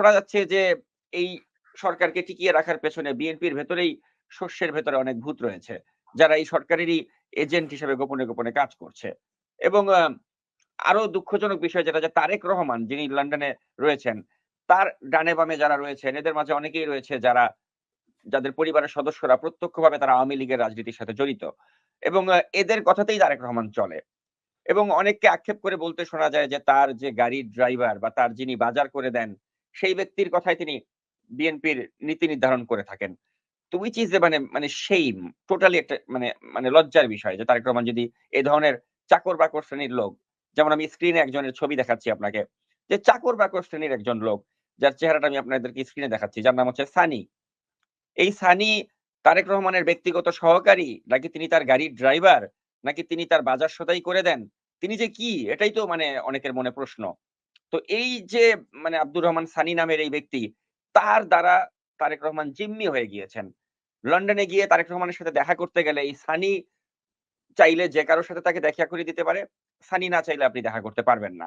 শোনা যাচ্ছে যে, এই সরকারকে টিকিয়ে রাখার পেছনে বিএনপির ভেতরেই শস্যের ভেতরে অনেক ভূত রয়েছে। যারা এই সরকারেরই এজেন্ট হিসেবে গোপনে গোপনে কাজ করছে। এবং আরও দুঃখজনক বিষয় যেটা যে, তারেক রহমান যিনি লন্ডনে রয়েছেন, তার ডানে বামে যারা রয়েছেন, এদের মাঝে অনেকেই রয়েছে যারা, যাদের পরিবারের সদস্যরা প্রত্যক্ষভাবে তারা আওয়ামী লীগের রাজনীতির সাথে জড়িত। এবং এদের কথাতেই তারেক রহমান চলে। এবং অনেককে আক্ষেপ করে বলতে শোনা যায় যে, তার যে গাড়ির ড্রাইভার বা তার যিনি বাজার করে দেন সেই ব্যক্তির কথাই তিনি বিএনপির নীতি নির্ধারণ করে থাকেন। তো উইচ ইজ মানে মানে সেইম টোটালি একটা মানে মানে লজ্জার বিষয় যে তারেক রহমান যদি এই ধরনের চাকর বাকর শ্রেণির লোক, যেমন আমি স্ক্রিনে একজনের ছবি দেখাচ্ছি আপনাকে, যে চাকর বাকর শ্রেণির একজন লোক, যার চেহারাটা আমি আপনাদেরকে স্ক্রিনে দেখাচ্ছি, যার নাম হচ্ছে সানি। এই সানি তারেক রহমানের ব্যক্তিগত সহকারী, নাকি তিনি তার গাড়ির ড্রাইভার নাকি তিনি তার বাজার সদাই করে দেন? তিনি যে কি? এটাই তো মানে অনেকের মনে প্রশ্ন। তো এই যে মানে আব্দুর রহমান সানি নামের এই ব্যক্তি, তার দ্বারা তারেক রহমান জিম্মি হয়ে গিয়েছেন। লন্ডনে গিয়ে তারেক রহমানের সাথে দেখা করতে গেলে এই সানি চাইলে যে কারোর সাথে তাকে দেখা করে দিতে পারে, সানি না চাইলে আপনি দেখা করতে পারবেন না।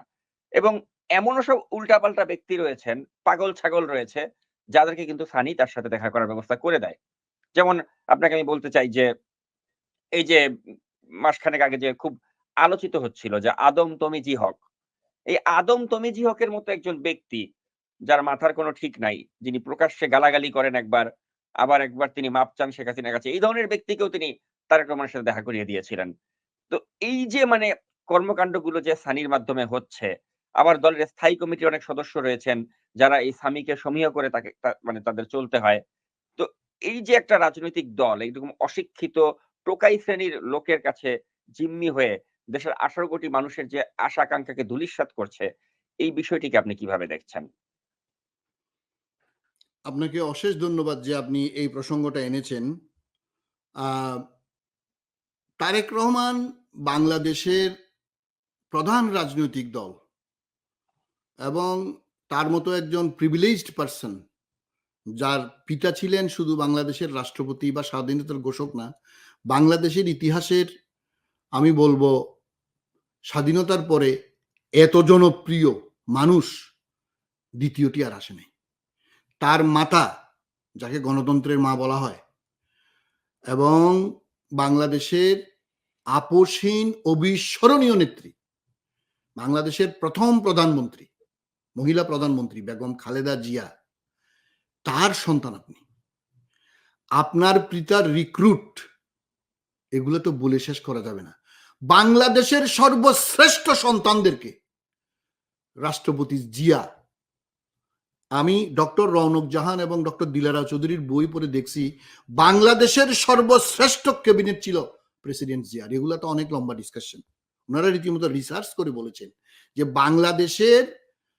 এবং এমনও সব উল্টাপাল্টা ব্যক্তি রয়েছেন, পাগল ছাগল রয়েছে, যাদেরকে কিন্তু সানি তার সাথে দেখা করার ব্যবস্থা করে দেয়। যেমন আপনাকে আমি বলতে চাই যে, এই যে মাসখানেক আগে যে খুব আলোচিত হচ্ছিল যে, আদম তমিজি হক। এই আদম তমিজি হকের মতো একজন ব্যক্তি, যার মাথার কোনো ঠিক নাই। যিনি প্রকাশ্যে গালাগালি করেন একবার, আবার একবার তিনি মাপ চান শেখ হাসিনার কাছে। এই ধরনের ব্যক্তিকেও তিনি তারেক রহমানের সাথে দেখা করিয়ে দিয়েছিলেন। তো এই যে মানে কর্মকাণ্ডগুলো যে সানির মাধ্যমে হচ্ছে, আবার দলের স্থায়ী কমিটির অনেক সদস্য রয়েছেন, যারা এই স্বামীকে সমীহ করে তাকে মানে তাদের চলতে হয়। তো এই যে একটা রাজনৈতিক দল, এইরকম অশিক্ষিত, টোকাই শ্রেণির লোকের কাছে জিম্মি হয়ে দেশের আঠারো কোটি মানুষের যে আশা আকাঙ্ক্ষাকে ধূলিসাৎ করছে, এই বিষয়টিকে আপনি কীভাবে দেখছেন? আপনাকে অশেষ ধন্যবাদ যে আপনি এই প্রসঙ্গটা এনেছেন। তারেক রহমান বাংলাদেশের প্রধান রাজনৈতিক দল এবং তার মতো একজন প্রিভিলেজড পার্সন যার পিতা ছিলেন শুধু বাংলাদেশের রাষ্ট্রপতি বা স্বাধীনতার ঘোষক না, বাংলাদেশের ইতিহাসের, আমি বলব স্বাধীনতার পরে এত জনপ্রিয় মানুষ দ্বিতীয়টি আর আসেনি। তার মাতা, যাকে গণতন্ত্রের মা বলা হয়, এবং বাংলাদেশের আপোষহীন অবিস্মরণীয় নেত্রী, বাংলাদেশের প্রথম প্রধানমন্ত্রী, মহিলা প্রধানমন্ত্রী বেগম খালেদা জিয়া, তার সন্তান আপনি। আপনার পিতার রিক্রুট এগুলো তো বলে শেষ করা যাবে না। বাংলাদেশের সর্বশ্রেষ্ঠ সন্তানদেরকে। রাষ্ট্রপতি জিয়া, আমি ডক্টর রৌনক জাহান এবং ডক্টর দিলারা চৌধুরীর বই পড়ে দেখছি, বাংলাদেশের সর্বশ্রেষ্ঠ ক্যাবিনেট ছিল প্রেসিডেন্ট জিয়ার এগুলো তো অনেক লম্বা ডিসকাশন ওনারা রীতিমতো রিসার্চ করে বলেছেন যে বাংলাদেশের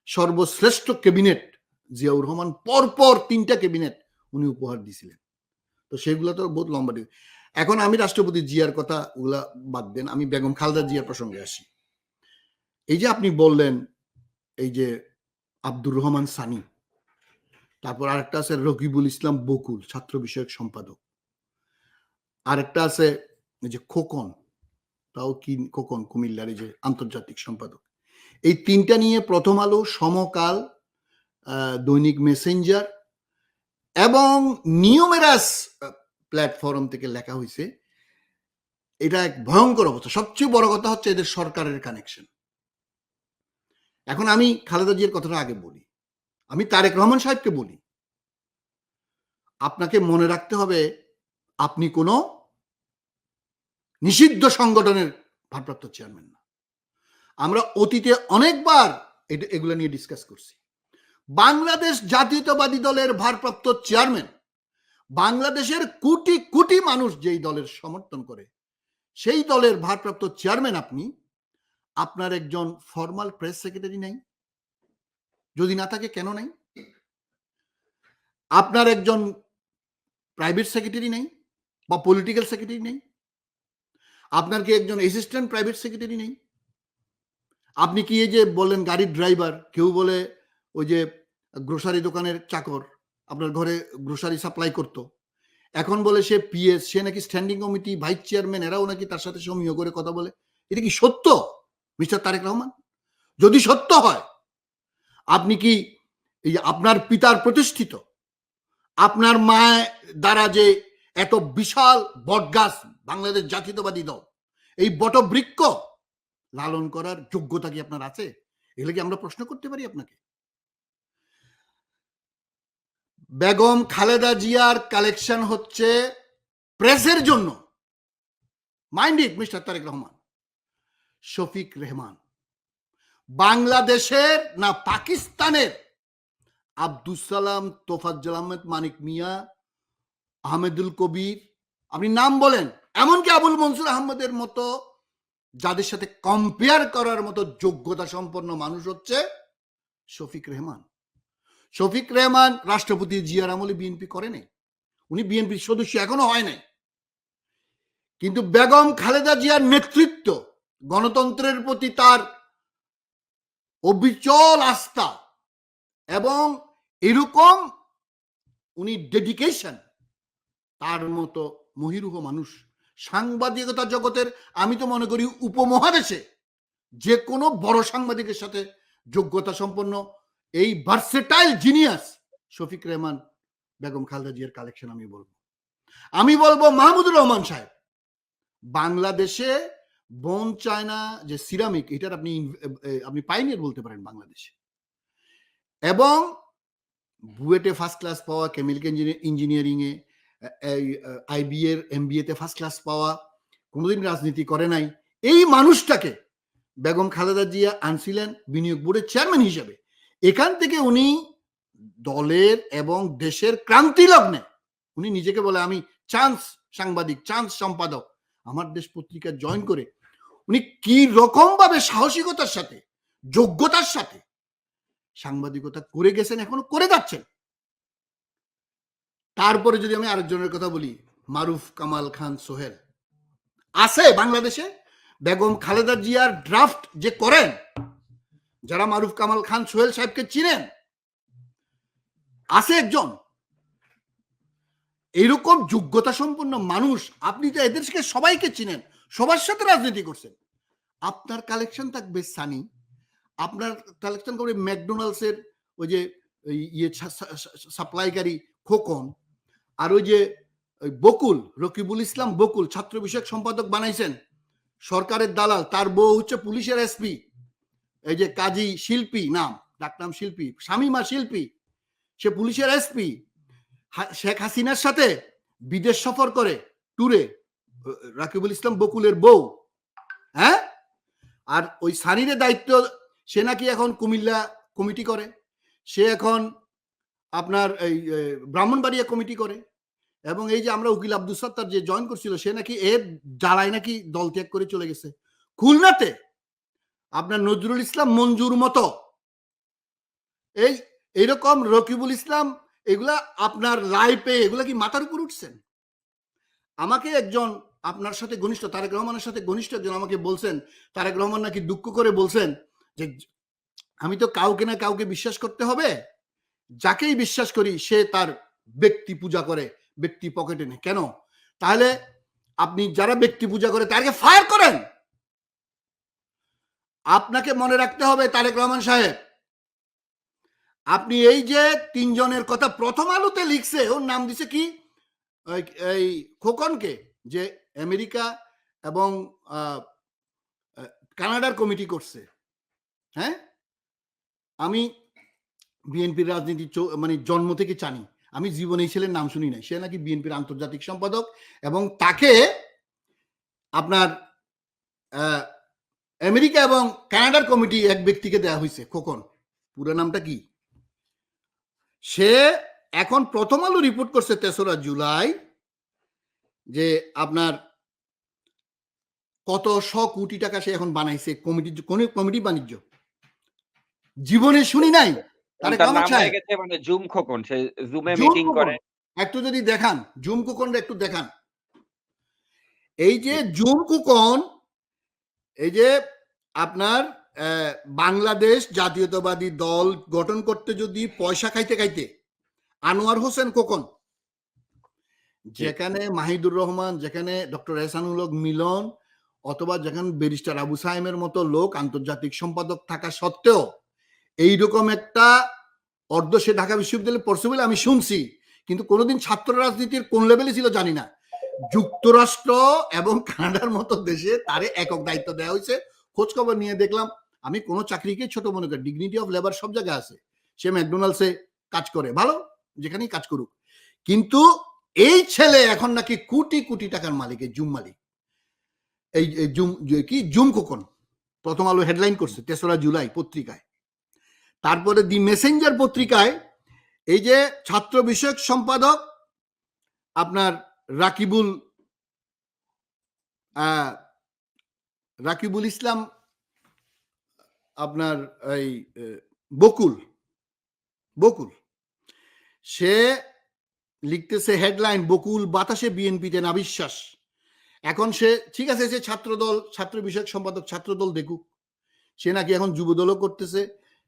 সর্বশ্রেষ্ঠ ক্যাবিনেট জিয়াউর রহমান পরপর তিনটা ক্যাবিনেট উনি উপহার দিয়েছিলেন তো সেগুলো তো বহুত লম্বা এখন আমি রাষ্ট্রপতি জিয়ার কথা ওগুলা বাদ দেন, আমি বেগম খালদা জিয়ার প্রসঙ্গে আসি। এই যে আপনি বললেন, এই যে আব্দুর রহমান সানি, তারপর আরেকটা আছে রকিবুল ইসলাম বকুল, ছাত্র বিষয়ক সম্পাদক। আরেকটা আছে এই যে খোকন, তাও কি খোকন, কুমিল্লার এই যে আন্তর্জাতিক সম্পাদক। এই তিনটা নিয়ে প্রথম আলো, সমকাল দৈনিক মেসেঞ্জার এবং নিয়মেরাস প্ল্যাটফর্ম থেকে লেখা হয়েছে এটা এক ভয়ঙ্কর অবস্থা। সবচেয়ে বড় কথা হচ্ছে এদের সরকারের কানেকশন এখন আমি খালেদা জিয়ার কথাটা আগে বলি। আমি তারেক রহমান সাহেবকে বলি, আপনাকে মনে রাখতে হবে, আপনি কোনো নিষিদ্ধ সংগঠনের ভারপ্রাপ্ত চেয়ারম্যান না। আমরা অতীতে অনেকবার এগুলো নিয়ে ডিসকাস করছি। বাংলাদেশ জাতীয়তাবাদী দলের ভারপ্রাপ্ত চেয়ারম্যান বাংলাদেশের কোটি কোটি মানুষ যেই দলের সমর্থন করে, সেই দলের ভারপ্রাপ্ত চেয়ারম্যান আপনি, আপনার একজন ফর্মাল প্রেস সেক্রেটারি নাই? যদি না থাকে কেন নাই? আপনার একজন প্রাইভেট সেক্রেটারি নেই বা পলিটিক্যাল সেক্রেটারি নেই? আপনার কি একজন অ্যাসিস্ট্যান্ট প্রাইভেট সেক্রেটারি নেই? আপনি কি এই যে বলেন গাড়ির ড্রাইভার, কেউ বলে ওই যে গ্রোসারি দোকানের চাকর আপনার ঘরে গ্রোসারি সাপ্লাই করত। এখন বলে সে পিএস সে নাকি স্ট্যান্ডিং কমিটি ভাইস চেয়ারম্যান এরাও নাকি তার সাথে সমীহ করে কথা বলে। এটা কি সত্য, মিস্টার তারেক রহমান? যদি সত্য হয়, আপনি কি এই আপনার পিতার প্রতিষ্ঠিত? আপনার মায়ের দ্বারা যে এত বিশাল বটগাছ বাংলাদেশ জাতীয়তাবাদী দল, এই বটবৃক্ষ লালন করার যোগ্যতা কি আপনার আছে? এগুলো কি আমরা প্রশ্ন করতে পারি আপনাকে? বেগম খালেদা জিয়ার কালেকশন হচ্ছে প্রেসের জন্য। Mind it mister Tarek Rahman Shafik Rehman. বাংলাদেশের না পাকিস্তানের আব্দুল সালাম, তোফাজ্জল আহমেদ, মানিক মিয়া, আহমেদুল কবির, আপনি নাম বলেন। এমনকি আবুল মনসুর আহমদের মতো যাদের সাথে কম্পেয়ার করার মতো যোগ্যতা সম্পন্ন মানুষ হচ্ছে শফিক রেহমান। শফিক রেহমান রাষ্ট্রপতি জিয়ার আমলে বিএনপি করে নাই। উনি বিএনপির সদস্য, এখনও হয় নাই। কিন্তু বেগম খালেদা জিয়ার নেতৃত্ব গণতন্ত্রের প্রতি তার অবিচল আস্থা এবং এরকম উনি ডেডিকেশন তার মতো মহিরুহ মানুষ, সাংবাদিকতা জগতের, আমি তো মনে করি, উপমহাদেশে যে কোনো বড় সাংবাদিকের সাথে যোগ্যতা সম্পন্ন এই ভার্সেটাইল জিনিয়াস শফিক রহমান বেগম খালেদা জিয়ার কালেকশন আমি বলব। আমি বলব মাহমুদুর রহমান সাহেব, বাংলাদেশে বন চায়না যে সিরামিক এটার আপনি আপনি পাইনিয়ার বলতে পারেন বাংলাদেশে। এবং বুয়েটে ফার্স্ট ক্লাস পাওয়া কেমিক্যাল ইঞ্জিনিয়ারিং এ আইবি এর এমবিএ তে ফার্স্ট ক্লাস পাওয়া, কোনোদিন রাজনীতি করে নাই। এই মানুষটাকে বেগম খালেদা জিয়া আনছিলেন বিনিয়োগ বোর্ডের চেয়ারম্যান হিসেবে। এখান থেকে উনি দলের এবং দেশের ক্রান্তি লগ্নে উনি নিজেকে বলে আমি চান্স সাংবাদিক, চান্স সম্পাদক, আমার দেশ পত্রিকা জয়েন করে উনি কি রকম ভাবে সাহসিকতার সাথে, যোগ্যতার সাথে সাংবাদিকতা করে গেছেন, এখনও করে যাচ্ছেন? তারপরে যদি আমি আরেকজনের কথা বলি, মারুফ কামাল খান সোহেল, আছে বাংলাদেশে? বেগম খালেদা জিয়ার ড্রাফট যে করেন যারা মারুফ কামাল খান, সোহেল সাহেবকে চিনেন? আছে একজন। এইরকম যোগ্যতা সম্পন্ন মানুষ, আপনি তো এদেরকে সবাইকে চিনেন, সবার সাথে রাজনীতি করছেন। আপনার কালেকশন থাকবে সানি, আপনার কালেকশন করবে ম্যাকডোনাল্ডস এর ওই যে ইয়ে সাপ্লাইকারী খোকন, আর ওই যে বকুল, রকিবুল ইসলাম বকুল, ছাত্র বিষয়ক সম্পাদক বানাইছেন সরকারের দালাল, তার বউ হচ্ছে পুলিশের এসপি। এই যে কাজী শিল্পী নাম, ডাকনাম শিল্পী, শামিমা শিল্পী, সে পুলিশের এসপি শেখ হাসিনার সাথে বিদেশ সফর করে ট্যুরে রাকিবুল ইসলাম বকুলের বউ হ্যাঁ? আর ওই সানিরের দায়িত্ব, সে নাকি এখন কুমিল্লা কমিটি করে, সে এখন আপনার এই ব্রাহ্মণবাড়িয়া কমিটি করে, এবং এই যে আমরা উকিল আব্দুল সত্তার যে জয়েন করছিল, সে নাকি এর জ্বালায় নাকি দল ত্যাগ করে চলে গেছে। খুলনাতে আপনার নজরুল ইসলাম মঞ্জুর মতো। এই, এইরকম রকিবুল ইসলাম, এগুলা আপনার রায় পেয়ে এগুলা কি মাথার উপর উঠছেন? আমাকে একজন আপনার সাথে ঘনিষ্ঠ, তারেক রহমানের সাথে ঘনিষ্ঠ একজন আমাকে বলছেন, তারেক রহমান নাকি দুঃখ করে বলছেন যে, আমি তো কাউকে না কাউকে বিশ্বাস করতে হবে। যাকেই বিশ্বাস করি, সে তার ব্যক্তি পূজা করে, ব্যক্তি পকেটে নেই। কেন? তাহলে আপনি যারা ব্যক্তি পূজা করে তাকে ফায়ার করেন! আপনাকে মনে রাখতে হবে তারেক রহমান সাহেব। আপনি এই যে তিনজনের কথা প্রথম আলোতে লিখছে, ওর নাম দিছে কি? এই খোকনকে, যে আমেরিকা এবং কানাডার কমিটি করছে। হ্যাঁ? আমি বিএনপির রাজনীতি মানে জন্ম থেকে জানি। আমি জীবনে এই ছেলের নাম শুনি নাই। সে নাকি বিএনপির আন্তর্জাতিক সম্পাদক এবং তাকে আপনার আমেরিকা এবং কানাডার কমিটি এক ব্যক্তিকে দেওয়া হয়েছে খোকন। পুরো নামটা কি? সে এখন প্রথম আলো রিপোর্ট করছে তেসরা জুলাই যে আপনার কত শ কোটি টাকা সে এখন বানাইছে কমিটি কোন কমিটি বাণিজ্য? জীবনে শুনি নাই। মানে জুম খোকন সে জুমে মিটিং করে। একটু যদি দেখান জুম কুকন একটু দেখান। এই যে জুম কুকন এই যে আপনার বাংলাদেশ জাতীয়তাবাদী দল গঠন করতে যদি পয়সা খাইতে খাইতে আনোয়ার হোসেন কোকন যেখানে মাহিদুর রহমান যেখানে ডক্টর এহসানুল মিলন অথবা যেখানে ব্যারিস্টার আবু সাহেমের মতো লোক আন্তর্জাতিক সম্পাদক থাকা সত্ত্বেও এইরকম একটা অর্ধ সে ঢাকা বিশ্ববিদ্যালয়ে পড়ছে বলে আমি শুনছি। কিন্তু কোনোদিন ছাত্র রাজনীতির কোন লেভেলে ছিল জানি না। যুক্তরাষ্ট্র এবং কানাডার মতো দেশে তারে একক দায়িত্ব দেওয়া হয়েছে। খোঁজ খবর নিয়ে দেখলাম, আমি কোনো চাকরিকে ছোট মনে করি ডিগনিটি অফ লেবার সব জায়গায় আছে। সে ম্যাকডোনাল্ডসে কাজ করে। ভালো, যেখানেই কাজ করুক। কিন্তু এই ছেলে এখন নাকি কোটি কোটি টাকার মালিক, এই জুম মালিক। এই জুম কি? জুম কোকন প্রথম আলো হেডলাইন করছে, তেসরা জুলাই পত্রিকায়। তারপরে দি মেসেঞ্জার পত্রিকায় এই যে ছাত্র বিষয়ক সম্পাদক আপনার রাকিবুল রাকিবুল ইসলাম আপনার এই বকুল বকুল। সে লিখতেছে হেডলাইন, বকুল বাতাসে বিএনপিতে নাবিশ্বাস এখন সে, ঠিক আছে, সে ছাত্রদল, ছাত্র বিষয়ক সম্পাদক, ছাত্রদল দেখুক। সে নাকি এখন যুবদলও করতেছে।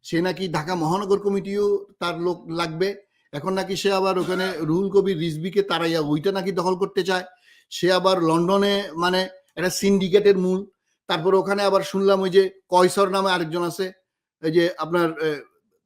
সে নাকি ঢাকা মহানগর কমিটিও তার লোক লাগবে। এখন নাকি সে আবার ওখানে রুহুল কবির রিজবিকে তারাইয়া ওইটা নাকি দখল করতে চায়। সে আবার লন্ডনে মানে একটা সিন্ডিকেটের মূল। তারপর ওখানে আবার শুনলাম ওই যে কয়সর নামে আরেকজন আছে এই যে আপনার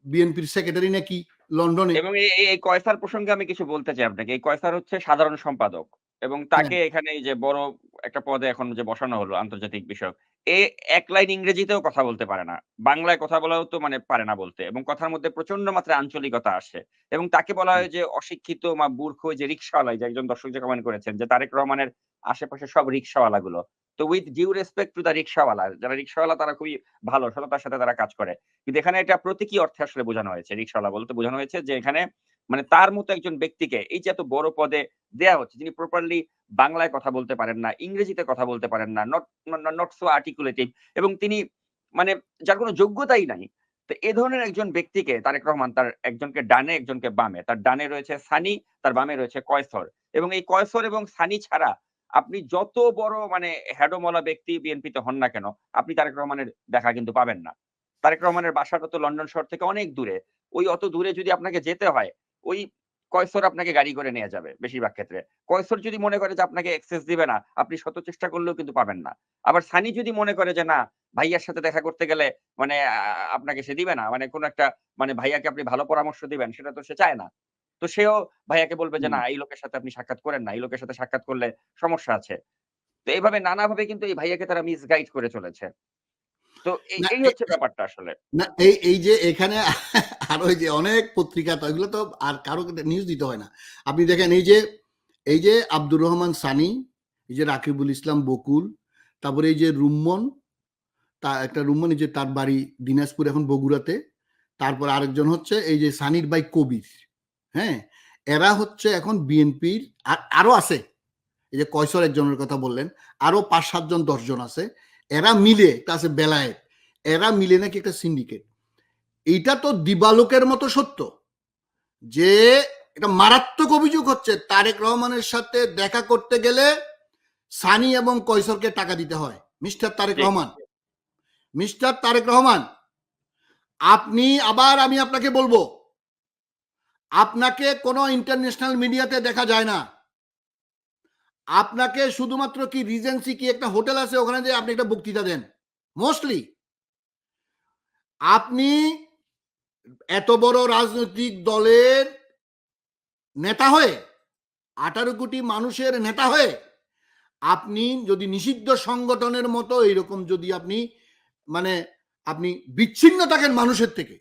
বিএনপির সেক্রেটারি নাকি লন্ডনে। এবং এই কয়সার প্রসঙ্গে আমি কিছু বলতে চাই আপনাকে। এই কয়সার হচ্ছে সাধারণ সম্পাদক এবং তাকে এখানে এই যে বড় একটা পদে এখন যে বসানো হলো আন্তর্জাতিক বিষয়ক এ এক লাইন ইংরেজিতেও কথা বলতে পারে না। বাংলায় কথা বলাও তো মানে পারে না বলতে এবং কথার মধ্যে প্রচণ্ড মাত্রায় আঞ্চলিকতা আসে এবং তাকে বলা হয় যে অশিক্ষিত বা মূর্খ যে রিক্সাওয়ালা যে একজন দর্শক যে কমেন্ট করেছেন যে তারেক রহমানের আশেপাশে সব রিক্সাওয়ালা গুলো তো with due respect to the রিক্সাওয়ালা যারা রিক্সাওয়ালা তারা খুবই ভালো সততার সাথে তারা কাজ করে। কিন্তু এখানে এটা প্রতীকী অর্থে আসলে বোঝানো হয়েছে রিক্সাওয়ালা বলতে বোঝানো হয়েছে যে এখানে মানে তার মতো একজন ব্যক্তিকে এই যে এত বড় পদে দেয়া হচ্ছে, যিনি প্রপারলি বাংলায় কথা বলতে পারেন না, ইংরেজিতে কথা বলতে পারেন না নট নট সো আর্টিকুলেটিভ এবং তিনি মানে যার কোনো যোগ্যতাই নাই। তো এ ধরনের একজন ব্যক্তিকে তারেক রহমান তার একজনকে ডানে একজনকে বামে, তার ডানে রয়েছে সানি, তার বামে রয়েছে কয়সর এবং এই কয়সর এবং সানি ছাড়া আপনি যত বড় মানে হ্যাডোমলা ব্যক্তি বিএনপিতে হন না কেন, আপনি তারেক রহমানের দেখা কিন্তু পাবেন না। তারেক রহমানের বাসাটা তো লন্ডন শহর থেকে অনেক দূরে। ওই অত দূরে যদি আপনাকে যেতে হয়, ওই কয়সর আপনাকে গাড়ি করে নিয়ে যাবে বেশিরভাগ ক্ষেত্রে। কয়সর যদি মনে করে যে আপনাকে এক্সেস দিবে না, আপনি শত চেষ্টা করলেও কিন্তু পাবেন না। আবার সানি যদি মনে করে যে না, ভাইয়ার সাথে দেখা করতে গেলে মানে আপনাকে সে দিবে না মানে কোন একটা মানে ভাইয়াকে আপনি ভালো পরামর্শ দিবেন, সেটা তো সে চায় না। তো সেও ভাইয়াকে বলবে যে না এই লোকের সাথে আপনি সাক্ষাৎ করেন না এই লোকের সাথে সাক্ষাৎ করলে সমস্যা আছে। তো এইভাবে নানাভাবে কিন্তু এই ভাইয়াকে তারা মিসগাইড করে চলেছে। তো এই হচ্ছে ব্যাপারটা আসলে। না এই এই যে এখানে আরও এই যে অনেক পত্রিকা তো এগুলো তো আর কারও নিউজ দিতে হয় না। আপনি দেখেন এই যে এই যে আব্দুর রহমান সানি এই যে রাকিবুল ইসলাম বকুল তারপরে এই যে রুম্মন তা একটা রুম্মন এই যে তার বাড়ি দিনাজপুর এখন বগুড়াতে তারপর আরেকজন হচ্ছে এই যে সানির ভাই কবির। হ্যাঁ? এরা হচ্ছে এখন বিএনপির আরও আছে। এই যে কয়সর একজনের কথা বললেন আরও পাঁচ সাতজন দশজন আছে। এরা মিলে একটা আছে বেলায়েত এরা মিলে নাকি একটা সিন্ডিকেট এইটা তো দিবালোকের মতো সত্য যে এটা মারাত্মক অভিযোগ হচ্ছে তারেক রহমানের সাথে দেখা করতে গেলে সানি এবং কৈশোরকে টাকা দিতে হয়। মিস্টার তারেক রহমান। মিস্টার তারেক রহমান আপনি আবার আমি আপনাকে বলব আপনাকে কোনো ইন্টারন্যাশনাল মিডিয়াতে দেখা যায় না। আপনাকে শুধুমাত্র কি রিজেন্সি কি একটা হোটেল আছে ওখানে যে আপনি একটা বক্তৃতা দেন? মোস্টলি আপনি এত বড় রাজনৈতিক দলের নেতা হয়ে, আঠারো কোটি মানুষের নেতা হয়ে, আপনি যদি নিষিদ্ধ সংগঠনের মতো এইরকম যদি আপনি মানে আপনি বিচ্ছিন্ন থাকেন মানুষের থেকে,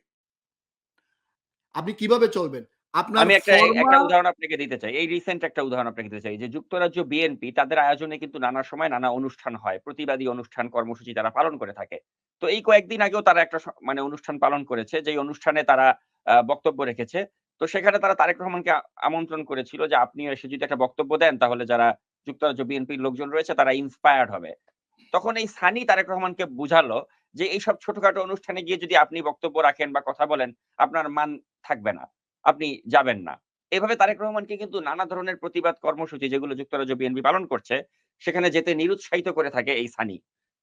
আপনি কীভাবে চলবেন? আপনার আমি একটা একটা উদাহরণ আপনাকে দিতে চাই। এই রিসেন্ট একটা উদাহরণ আপনাকে দিতে চাই যে যুক্তরাজ্য বিএনপি তাদের আয়োজনে কিন্তু নানা সময় নানা অনুষ্ঠান হয় প্রতিবাদী অনুষ্ঠান কর্মসূচি তারা পালন করে থাকে। তো এই কয়েকদিন আগেও তারা একটা মানে অনুষ্ঠান পালন করেছে যেই অনুষ্ঠানে তারা বক্তব্য রেখেছে। তো সেখানে তারা তারেক রহমানকে আমন্ত্রণ করেছিল যে আপনি এসে যদি একটা বক্তব্য দেন তাহলে যারা যুক্তরাজ্য বিএনপির লোকজন রয়েছে তারা ইন্সপায়ার্ড হবে। তখন এই সানি তারেক রহমানকে বুঝালো যে এইসব ছোটখাটো অনুষ্ঠানে গিয়ে যদি আপনি বক্তব্য রাখেন বা কথা বলেন আপনার মান থাকবে না। আপনি যাবেন না। এভাবে তারেক রহমানকে কিন্তু নানা ধরনের প্রতিবাদ কর্মসূচি যেগুলো যুক্তরাজ্য বিএনপি পালন করছে, সেখানে যেতে নিরুৎসাহিত করে থাকে এই সানি।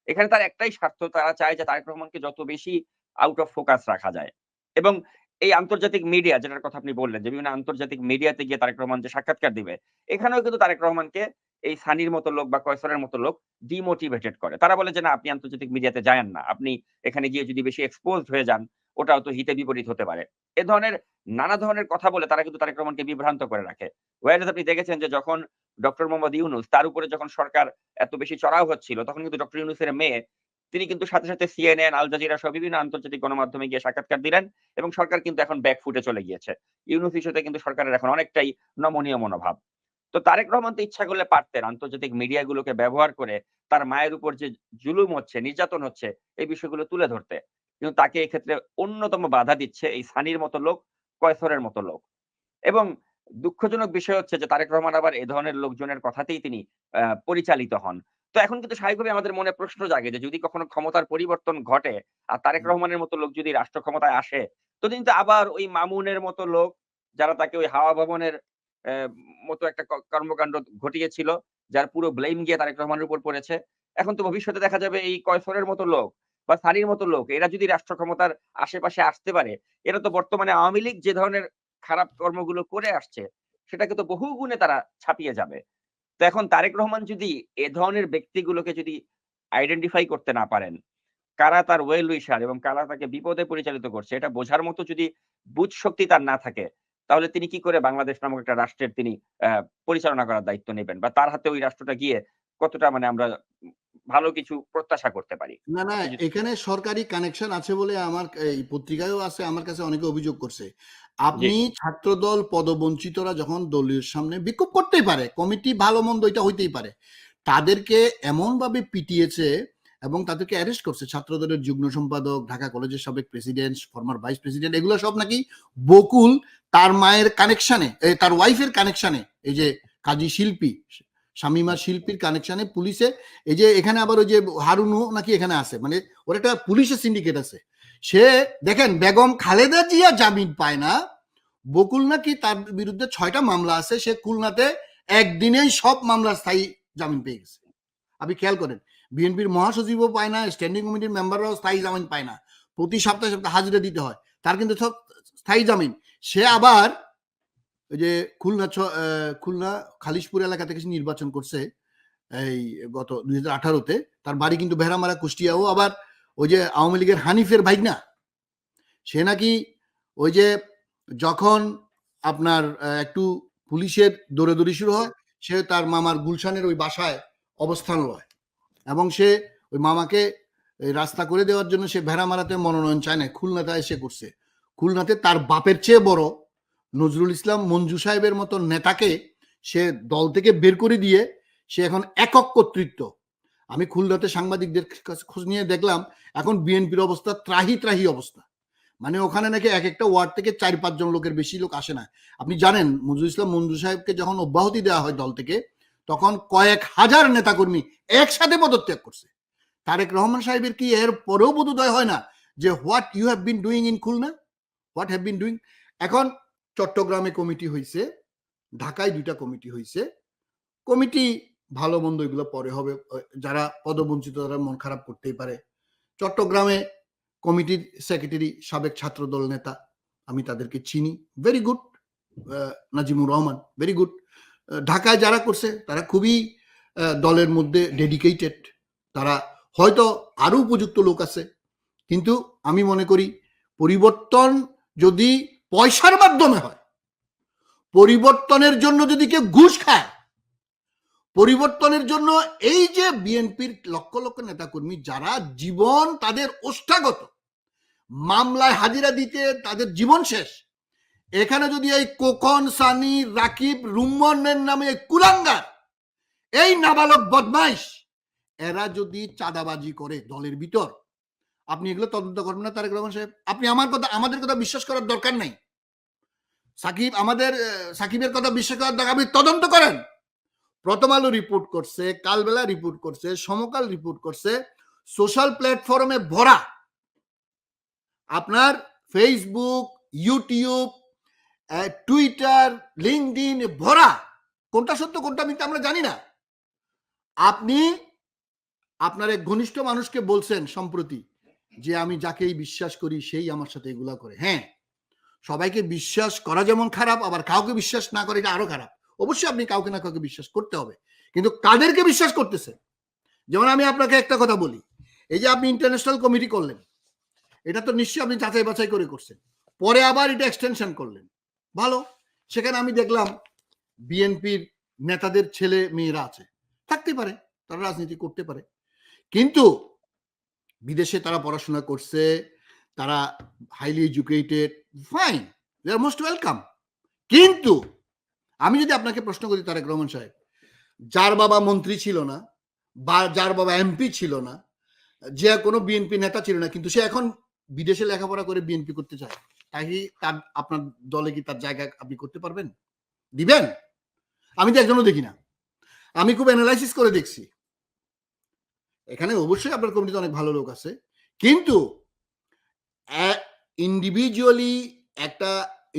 এখানে তার একটাই স্বার্থ, তারা চায় যে তারেক রহমানকে যত বেশি আউট অফ ফোকাস রাখা যায়। এবং এই আন্তর্জাতিক মিডিয়া যেটার কথা আপনি বললেন, যে বিভিন্ন আন্তর্জাতিক মিডিয়াতে গিয়ে তারেক রহমান যে সাক্ষাৎকার দিবে, এখানেও কিন্তু তারেক রহমানকে এই সানির মতো লোক বা কয়সরের মতো লোক ডিমোটিভেটেড করে। তারা বলে যে, না, আপনি আন্তর্জাতিক মিডিয়াতে যায়েন না। আপনি এখানে গিয়ে যদি বেশি এক্সপোজড হয়ে যান ওটাও তো হিতে বিপরীত হতে পারে। এ ধরনের নানা ধরনের কথা বলে তারা কিন্তু তারেক রহমানকে বিভ্রান্ত করে রাখে। ওয়াইজ আপনি দেখেছেন যে যখন ডক্টর মোহাম্মদ ইউনুস তার উপরে যখন সরকার এত বেশি চড়াও হচ্ছিল, তখন কিন্তু ডক্টর ইউনুসের মেয়ে, তিনি কিন্তু সাথে সাথে সিএনএন, আল জাজিরা সহ বিভিন্ন আন্তর্জাতিক গণমাধ্যমে গিয়ে সাক্ষাৎকার দিলেন এবং সরকার কিন্তু এখন ব্যাক ফুটে চলে গিয়েছে। ইউনুস ইস্যুতে কিন্তু সরকারের এখন অনেকটাই নমনীয় মনোভাব। তো তারেক রহমান তো ইচ্ছা করলে পারতেন, আন্তর্জাতিক মিডিয়াগুলোকে ব্যবহার করে তার মায়ের উপর যে জুলুম হচ্ছে, নির্যাতন হচ্ছে, এই বিষয়গুলো তুলে ধরতে। কিন্তু তাকে এক্ষেত্রে অন্যতম বাধা দিচ্ছে এই সানির মতো লোক কয়সরের মতো লোক। এবং দুঃখজনক বিষয় হচ্ছে যে তারেক রহমান আবার এ ধরনের লোকজনের কথাতেই তিনি আহ, পরিচালিত হন। তো এখন কিন্তু স্বাভাবিকভাবে আমাদের মনে প্রশ্ন জাগে যে যদি কখনো ক্ষমতার পরিবর্তন ঘটে আর তারেক রহমানের মতো লোক যদি রাষ্ট্র ক্ষমতায় আসে তো কিন্তু আবার ওই মামুনের মতো লোক যারা তাকে ওই হাওয়া ভবনের মতো একটা কর্মকাণ্ড ঘটিয়েছিল যার পুরো ব্লেম গিয়ে তারেক রহমানের উপর পড়েছে এখন তো ভবিষ্যতে দেখা যাবে এই কয়সরের মতো লোক বা সানির মতো লোক, এরা যদি রাষ্ট্র ক্ষমতার আশেপাশে আসতে পারে, এরা তো বর্তমানে আওয়ামী লীগ যে ধরনের খারাপ কর্মগুলো করে আসছে, সেটাকে তো বহু গুণে তারা ছাপিয়ে যাবে। তো এখন তারেক রহমান যদি এ ধরনের ব্যক্তিগুলোকে যদি আইডেন্টিফাই করতে না পারেন, কারা তার ওয়েল উইশার এবং কারা তাকে বিপদে পরিচালিত করছে, এটা বোঝার মতো যদি বুঝ শক্তি তার না থাকে, তাহলে তিনি কি করে বাংলাদেশ নামক একটা রাষ্ট্রের তিনি পরিচালনা করার দায়িত্ব নেবেন? বা তার হাতে ওই রাষ্ট্রটা গিয়ে কতটা মানে আমরা ভালো কিছু প্রত্যাশা করতে পারি। না না এখানে সরকারি কানেকশন আছে বলে আমার এই পত্রিকায়ও আছে আমার কাছে অনেকে অভিযোগ করছে। আপনি ছাত্রদল পদবঞ্চিতরা যখন দলীয় সামনে বিক্ষোভ করতেই পারে কমিটি ভালো মন্দ এটা হইতেই পারে তাদেরকে এমন ভাবে পিটিয়েছে এবং তাদেরকে অ্যারেস্ট করছে। ছাত্রদলের যুগ্ম সম্পাদক ঢাকা কলেজের সাবেক প্রেসিডেন্ট ফর্মার ভাইস প্রেসিডেন্ট এগুলো সব নাকি বকুল তার মায়ের কানেকশনে তার ওয়াইফের কানেকশনে এই যে কাজী শিল্পী শামিমা শিল্পীর কানেকশনে পুলিশে, এই যে এখানে আবার ওই যে হারুনও নাকি এখানে আছে মানে ওর একটা পুলিশের সিন্ডিকেট আছে। সে, দেখেন, বেগম খালেদা জিয়া জামিন পায় না, বকুল নাকি তার বিরুদ্ধে ছয়টা মামলা আছে, সে খুলনাতে একদিনেই সব মামলার স্থায়ী জামিন পেয়ে গেছে। আপনি খেয়াল করেন, বিএনপির মহাসচিবও পায় না স্ট্যান্ডিং কমিটির মেম্বাররাও স্থায়ী জামিন পায় না। প্রতি সপ্তাহে সপ্তাহে হাজিরা দিতে হয়, তার কিন্তু সব স্থায়ী জামিন। সে আবার ওই যে খুলনা খুলনা খালিশপুর এলাকা থেকে নির্বাচন করছে, এই গত দুই হাজার আঠারোতে তার বাড়ি কিন্তু বেড়ামারা কুষ্টিয়াও, আবার ওই যে আওয়ামী লীগের হানিফের ভাই না, সে নাকি ওই যে যখন আপনার একটু পুলিশের দৌড়াদৌড়ি শুরু হয়, সে তার মামার গুলশানের ওই বাসায় অবস্থান লয় এবং সে ওই মামাকে রাস্তা করে দেওয়ার জন্য সে ভেড়ামারাতে মনোনয়ন চায় না, খুলনাতে এসে করছে। খুলনাতে তার বাপের চেয়ে বড় নজরুল ইসলাম মঞ্জু সাহেবের মতো নেতাকে সে দল থেকে বের করে দিয়ে সে এখন একক কর্তৃত্ব। আমি খুলনাতে সাংবাদিকদের খোঁজ নিয়ে দেখলাম, এখন বিএনপির অবস্থা ত্রাহি ত্রাহি অবস্থা। মানে ওখানে নাকি এক একটা ওয়ার্ড থেকে চার পাঁচজন লোকের বেশি লোক আসে না। আপনি জানেন, মঞ্জুর ইসলাম মঞ্জু সাহেবকে যখন অব্যাহতি দেওয়া হয় দল থেকে, তখন কয়েক হাজার নেতাকর্মী একসাথে পদত্যাগ করছে। তারেক রহমান সাহেবের কি এর পরেও বোধোদয় হয় না যে, what you have been doing in Khulna? What have been doing? এখন চট্টগ্রামে কমিটি হয়েছে ঢাকায় দুইটা কমিটি হয়েছে কমিটি ভালো, মন্দ এগুলো পরে হবে। যারা পদবঞ্চিত তারা মন খারাপ করতেই পারে। চট্টগ্রামে কমিটির সেক্রেটারি সাবেক ছাত্রদল নেতা, আমি তাদেরকে চিনি। Very good Nazimur Rahman very good ঢাকায় যারা করছে, তারা খুবই দলের মধ্যে ডেডিকেটেড তারা হয়তো আরও উপযুক্ত লোক আছে, কিন্তু আমি মনে করি পরিবর্তন যদি পয়সার মাধ্যমে হয়। পরিবর্তনের জন্য যদি কেউ ঘুষ খায়, পরিবর্তনের জন্য এই যে বিএনপির লক্ষ লক্ষ নেতাকর্মী, যারা জীবন তাদের ওষ্ঠাগত, মামলায় হাজিরা দিতে তাদের জীবন শেষ, এখানে যদি এই কোকন, সানি, রাকিব রুম্মনের নামে কুলাঙ্গার, এই নাবালক বদমাইশ, এরা যদি চাঁদাবাজি করে দলের ভিতর, আপনি এগুলো তদন্ত করবেন না তারেক রহমান সাহেব। আপনি আমার কথা, আমাদের কথা বিশ্বাস করার দরকার নেই। সাকিব আমাদের সাকিবের কথা বিশ্বাস করার আপনি তদন্ত করেন। প্রথম আলো রিপোর্ট করছে, কালবেলা রিপোর্ট করছে, সমকাল রিপোর্ট করছে সোশ্যাল প্ল্যাটফর্মে ভরা। আপনার ফেসবুক ইউটিউব টুইটার লিঙ্কডিন ভরা। কোনটা সত্য, কোনটা মিথ্যা আমরা জানি না। আপনি, আপনার এক ঘনিষ্ঠ মানুষকে বলছেন সম্প্রতি যে আমি যাকেই বিশ্বাস করি, সেই আমার সাথে এগুলা করে। হ্যাঁ সবাইকে বিশ্বাস করা যেমন খারাপ, আবার কাউকে বিশ্বাস না করে এটা আরও খারাপ। অবশ্যই আপনি কাউকে না কাউকে বিশ্বাস করতে হবে। কিন্তু কাদেরকে বিশ্বাস করতেছে যেমন আমি আপনাকে একটা কথা বলি। এই যে আপনি ইন্টারন্যাশনাল কমিটি করলেন, এটা তো নিশ্চয়ই আপনি যাচাই বাছাই করে করছেন। পরে আবার এটা এক্সটেনশন করলেন। ভালো। সেখানে আমি দেখলাম বিএনপির নেতাদের ছেলে মেয়েরা আছে। থাকতে পারে, তারা রাজনীতি করতে পারে। কিন্তু বিদেশে তারা পড়াশোনা করছে তারা highly educated fine they are most welcome কিন্তু আমি যদি আপনাকে প্রশ্ন করি তারেক রহমান সাহেব, যার বাবা মন্ত্রী ছিল না বা যার বাবা এমপি ছিল না, যে কোনো বিএনপি নেতা ছিল না, কিন্তু সে এখন বিদেশে লেখাপড়া করে বিএনপি করতে চায়, তাই তার, আপনার দলে কি তার জায়গা আপনি করতে পারবেন? দিবেন? আমি তো একজনও দেখি না। আমি খুব অ্যানালাইসিস করে দেখছি। এখানে অবশ্যই আপনার কমিটিতে অনেক ভালো লোক আছে, কিন্তু ইন্ডিভিজুয়ালি একটা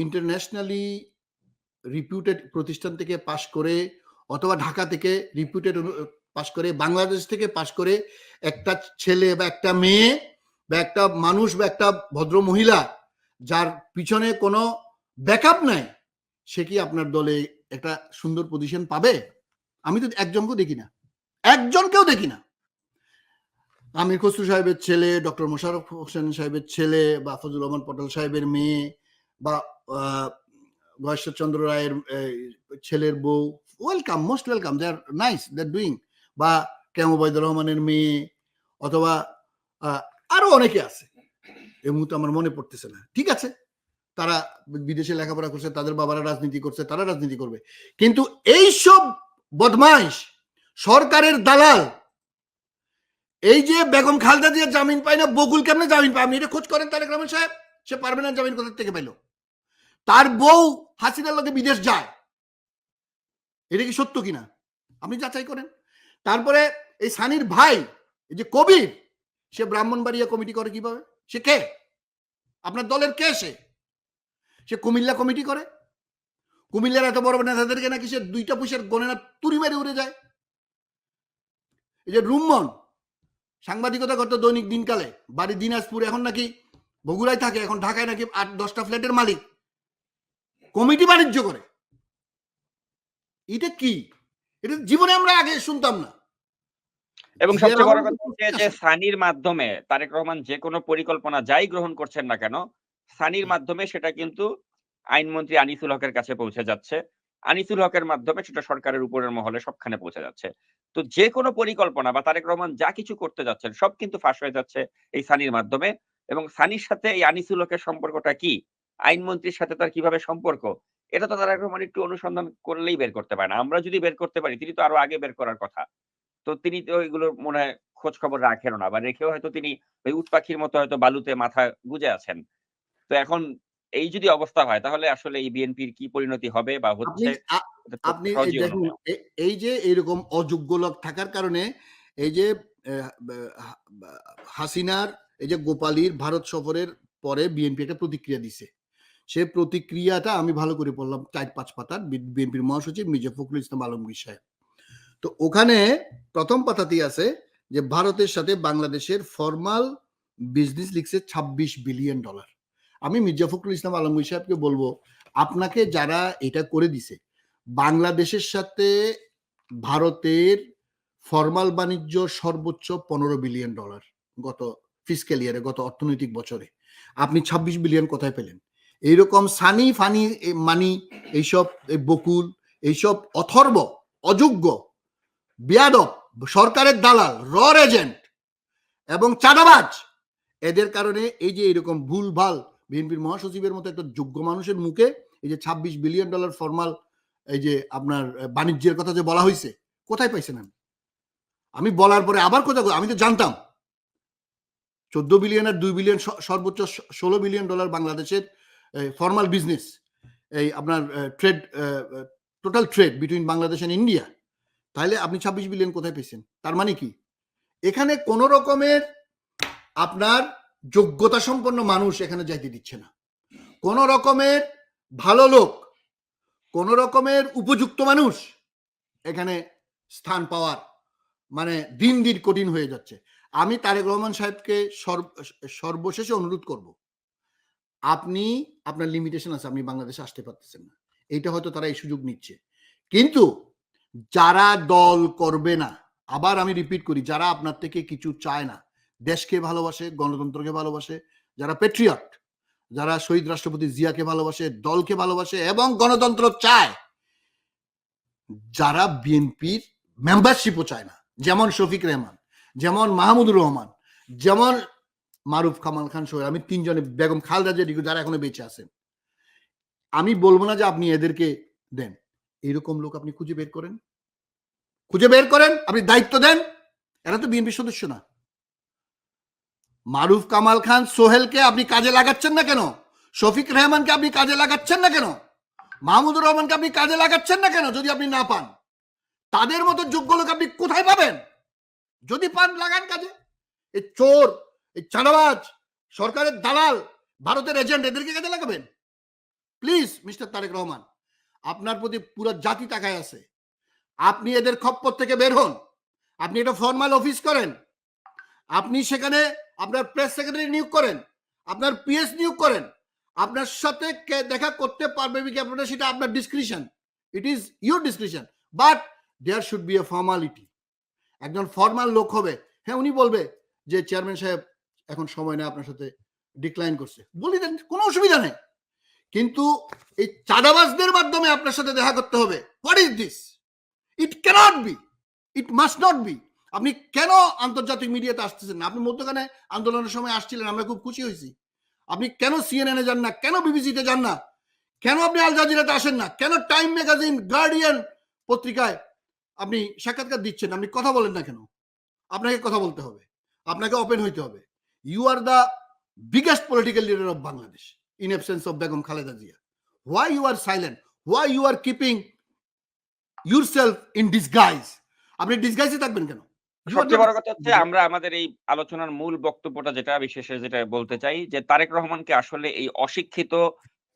ইন্টারন্যাশনালি রিপিউটেড প্রতিষ্ঠান থেকে পাশ করে অথবা ঢাকা থেকে রিপিউটেড পাশ করে, বাংলাদেশ থেকে পাশ করে একটা ছেলে বা একটা মেয়ে বা একটা মানুষ বা একটা ভদ্র মহিলা যার পিছনে কোনো ব্যাকআপ নাই, সে কি আপনার দলে একটা সুন্দর পজিশন পাবে? আমি তো একজনকেও দেখি না। একজনকেও দেখি না। আমির খসরু সাহেবের ছেলে, ডক্টর মোশারফ হোসেন সাহেবের ছেলে বা ফজল রহমান পটেল সাহেবের মেয়ে বা চন্দ্র রায়ের ছেলের বউ। Welcome most welcome they are nice they are doing বা কেম ওবায়দুর রহমানের মেয়ে অথবা আরও অনেকে আছে। এই মুহূর্তে আমার মনে পড়তেছে না। ঠিক আছে? তারা বিদেশে লেখাপড়া করছে, তাদের বাবারা রাজনীতি করছে, তারা রাজনীতি করবে। কিন্তু এইসব বদমাইশ সরকারের দালাল এই যে বেগম খালদা দিয়ে জামিন পায় না, বকুল কেমনে জামিন পায়? আপনি এটা খোঁজ করেন তারেক রহমান সাহেব? সে পারবে না জামিন কোথা থেকে পাইলো তার বউ হাসিনার লোকে বিদেশ যায়। এটা কি সত্য কিনা? আপনি যাচাই করেন। তারপরে এই সানির ভাই, এই যে কবির, সে ব্রাহ্মণবাড়িয়া কমিটি করে কীভাবে? সে কে? আপনার দলের কে সে? সে কুমিল্লা কমিটি করে। কুমিল্লার এত বড় নেতাদেরকে নাকি সে দুইটা পয়সার গণনা তুরি মেরে উড়ে যায়। এই যে রুম্মন সাংবাদিকতা করতো দৈনিক দিনকালে বাড়ি দিনাজপুর এখন নাকি বগুড়ায় থাকে এখন ঢাকায় নাকি আট দশটা ফ্ল্যাটের মালিক। কমিটি বাণিজ্য করে। এটা কি? এটা জীবনে আমরা আগে শুনতাম না। এবং সবচেয়ে বড় কথা হচ্ছে যে সানির মাধ্যমে তারেক রহমান যে কোনো পরিকল্পনা যাই গ্রহণ করছেন না কেন সানির মাধ্যমে সেটা কিন্তু আইনমন্ত্রী আনিসুল হকের কাছে পৌঁছে যাচ্ছে। আনিসুল হকের মাধ্যমে সেটা সরকারের উপরের মহলে সবখানে পৌঁছে যাচ্ছে। তো যে কোনো পরিকল্পনা বা তারেক রহমান যা কিছু করতে যাচ্ছেন সব কিন্তু ফাঁস হয়ে যাচ্ছে এই সানির মাধ্যমে। এবং সানির সাথে এই আনিসুল হকের সম্পর্কটা কি? আইনমন্ত্রীর সাথে তার কীভাবে সম্পর্ক? এটা তো তারেক রহমান একটু অনুসন্ধান করলেই বের করতে পারে না। আমরা যদি বের করতে পারি তিনি তো আরও আগে বের করার কথা। তো তিনি তো এগুলোর মনে হয় খোঁজ খবর রাখেন না বা রেখেও হয়তো তিনি ওই উট পাখির মতো হয়তো বালুতে মাথা গুজে আছেন। তো এখন এই যদি অবস্থা হয় তাহলে আসলে এই বিএনপির কি পরিণতি হবে বা হচ্ছে আপনি দেখুন এই যে এরকম অযোগ্য লোক থাকার কারণে এই যে হাসিনার এই যে গোপালীর ভারত সফরের পরে বিএনপি একটা প্রতিক্রিয়া দিছে। সে প্রতিক্রিয়াটা আমি ভালো করে পড়লাম চার পাঁচ পাতার বিএনপির মহাসচিব মির্জা ফখরুল ইসলাম আলমগীর সাহেব। তো ওখানে প্রথম পাতাতেই আছে যে ভারতের সাথে বাংলাদেশের ফর্মাল বিজনেস লিখছে ২৬ বিলিয়ন ডলার। আমি মির্জা ফখরুল ইসলাম আলমগীর সাহেবকে বলব আপনাকে যারা এটা করে দিছে বাংলাদেশের সাথে ভারতের ফর্মাল বাণিজ্য সর্বোচ্চ পনেরো বিলিয়ন ডলার গত ফিসক্যাল ইয়ারে গত অর্থনৈতিক বছরে। আপনি ২৬ বিলিয়ন কোথায় পেলেন? এইরকম সানি ফানি মানি, এইসব বকুল, এইসব অথর্ব, অযোগ্য, বিয়াদব, সরকারের দালাল রর এজেন্ট এবং চাঁদাবাজ, এদের কারণে এই যে এরকম ভুল ভালো বিএনপির মহাসচিবের মতো একটা যোগ্য মানুষের মুখে এই যে ২৬ বিলিয়ন ডলার ফর্মাল এই যে আপনার বাণিজ্যের কথা যে বলা হয়েছে কোথায় পাইছেন আমি আমি বলার পরে আবার কোথায় আমি তো জানতাম। চোদ্দ বিলিয়ন আর দুই বিলিয়ন সর্বোচ্চ ষোলো বিলিয়ন ডলার বাংলাদেশের ফর্মাল বিজনেস এই আপনার trade total trade between Bangladesh and India তাহলে আপনি ছাব্বিশ বিলিয়ন কোথায় পেয়েছেন তার মানে কি? এখানে কোন রকমের আপনার যোগ্যতা সম্পন্ন মানুষ এখানে যাইতে দিচ্ছে না। কোন রকমের ভালো লোক কোন রকমের উপযুক্ত মানুষ এখানে স্থান পাওয়ার মানে দিন দিন কঠিন হয়ে যাচ্ছে। আমি তারেক রহমান সাহেবকে সর্বশেষে অনুরোধ করব, আপনি, আপনার লিমিটেশন আছে, আপনি বাংলাদেশে আসতে পারতেছেন না। এইটা হয়তো তারা এই সুযোগ নিচ্ছে। কিন্তু যারা দল করবে না, আবার আমি রিপিট করি, যারা আপনার থেকে কিছু চায় না, দেশকে ভালোবাসে, গণতন্ত্রকে ভালোবাসে, যারা পেট্রিয়ট যারা শহীদ রাষ্ট্রপতি জিয়াকে ভালোবাসে, দলকে ভালোবাসে এবং গণতন্ত্র চায়, যারা বিএনপির মেম্বারশিপও চায় না। যেমন শফিক রহমান, যেমন মাহমুদুর রহমান, যেমন মারুফ কামাল খান সোহেল আমি তিনজনে, বেগম খালদা যে যারা এখনও বেঁচে আছেন। আমি বলব না যে আপনি এদেরকে দেন। এরকম লোক আপনি খুঁজে বের করেন। খুঁজে বের করেন, আপনি দায়িত্ব দেন। এরা তো বিএনপির সদস্য না। মারুফ কামাল খান সোহেলকে আপনি কাজে লাগাচ্ছেন না কেন? শফিক রহমানকে আপনি কাজে লাগাচ্ছেন না কেন? মাহমুদুর রহমানকে আপনি কাজে লাগাচ্ছেন না কেন যদি আপনি না পান? তাদের মতো যোগ্য লোক আপনি কোথায় পাবেন? যদি পান, লাগান কাজে। এই চোর, এই চাঁদাবাজ, সরকারের দালাল, ভারতের এজেন্ট, এদেরকে কাজে লাগাবেন? প্লিজ, মিস্টার তারেক রহমান, আপনার প্রতি পুরো জাতি তাকায় আছে। আপনি এদের খপ্পর থেকে বের হন। আপনি এটা ফর্মাল অফিস করেন। আপনি সেখানে আপনার প্রেস সেক্রেটারি নিয়োগ করেন, আপনার পিএস নিয়োগ করেন, আপনার সাথে দেখা করতে পারবে আপনার সেটা আপনার description it is your description but there should be a formality একজন ফর্মাল লোক হবে হ্যাঁ উনি বলবে যে চেয়ারম্যান সাহেব, এখন সময় নেই আপনার সাথে ডিক্লাইন করছে বলি দেন, কোনো অসুবিধা নেই। কিন্তু এই চাঁদাবাজদের মাধ্যমে আপনার সাথে দেখা করতে হবে। What is this it cannot be it must not be আপনি কেন আন্তর্জাতিক মিডিয়াতে আসতেছেন না? আপনি মধ্যখানে আন্দোলনের সময় আসছিলেন, আমরা খুব খুশি হয়েছি। আপনি কেন সিএনএনে যান না? কেন বিবিসিতে যান না? কেন আপনি আল জাজিরাতে আসেন না? কেন টাইম ম্যাগাজিন গার্ডিয়ান পত্রিকায় আপনি সাক্ষাৎকার দিচ্ছেন? আপনি কথা বলেন না কেন? আপনাকে কথা বলতে হবে। আপনাকে ওপেন হইতে হবে। You are the biggest political leader of Bangladesh in absence of Begum Khaleda Zia why you are silent why you are keeping yourself in disguise আপনি ডিসগাইজে থাকবেন কেন? সবচেয়ে বড় কথা হচ্ছে আমরা আমাদের এই আলোচনার মূল বক্তব্যটা যেটা বিশেষে যেটা বলতে চাই যে তারেক রহমানকে আসলে এই অশিক্ষিত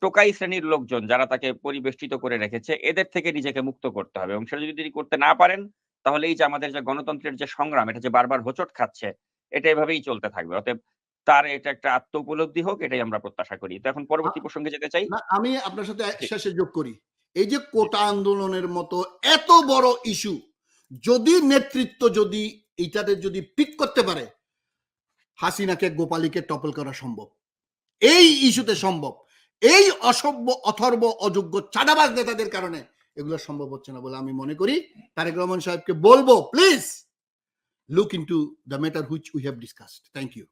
টোকাই শ্রেণির লোকজন যারা তাকে পরিবেষ্টিত করে রেখেছে এদের থেকে নিজেকে মুক্ত করতে হবে। এবং সেটা যদি তিনি করতে না পারেন তাহলে এই যে আমাদের যে গণতন্ত্রের যে সংগ্রাম এটা যে বারবার হোঁচট খাচ্ছে এটা এভাবেই চলতে থাকবে। অতএব তার এটা একটা আত্ম উপলব্ধি হোক এটাই আমরা প্রত্যাশা করি। তো এখন পরবর্তী প্রসঙ্গে যেতে চাই। আমি আপনার সাথে শেষে যোগ করি। এই যে কোটা আন্দোলনের মতো এত বড় ইস্যু যদি নেতৃত্ব যদি এইটাতে যদি পিক করতে পারে, হাসিনাকে, গোপালীকে টপল করা সম্ভব। এই ইস্যুতে সম্ভব। এই অসভ্য, অথর্ব, অযোগ্য চাঁদাবাজ নেতাদের কারণে এগুলো সম্ভব হচ্ছে না বলে আমি মনে করি। তারেক রহমান সাহেবকে বলব please look into the matter which we have discussed thank you